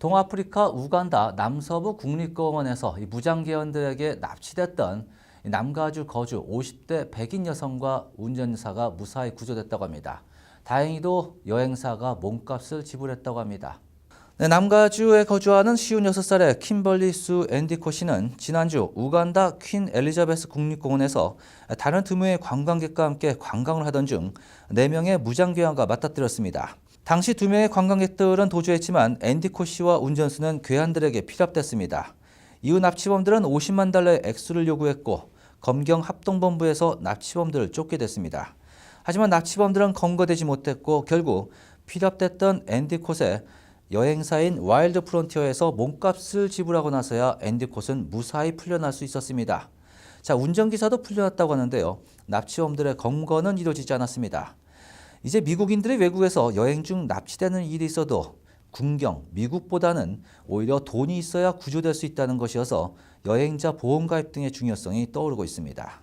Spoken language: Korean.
동아프리카 우간다 남서부 국립공원에서 이 무장계원들에게 납치됐던 이 남가주 거주 50대 백인 여성과 운전사가 무사히 구조됐다고 합니다. 다행히도 여행사가 몸값을 지불했다고 합니다. 네, 남가주에 거주하는 56살의 킴벌리 수 앤디코 씨는 지난주 우간다 퀸 엘리자베스 국립공원에서 다른 두 명의 관광객과 함께 관광을 하던 중 4명의 무장괴한과 맞닥뜨렸습니다. 당시 두 명의 관광객들은 도주했지만 앤디코 씨와 운전수는 괴한들에게 피랍됐습니다. 이후 납치범들은 50만 달러의 액수를 요구했고 검경 합동본부에서 납치범들을 쫓게 됐습니다. 하지만 납치범들은 검거되지 못했고 결국 피랍됐던 앤디콧의 여행사인 와일드 프론티어에서 몸값을 지불하고 나서야 앤디콧은 무사히 풀려날 수 있었습니다. 자, 운전기사도 풀려났다고 하는데요. 납치범들의 검거는 이루어지지 않았습니다. 이제 미국인들이 외국에서 여행 중 납치되는 일이 있어도 군경, 미국보다는 오히려 돈이 있어야 구조될 수 있다는 것이어서 여행자 보험 가입 등의 중요성이 떠오르고 있습니다.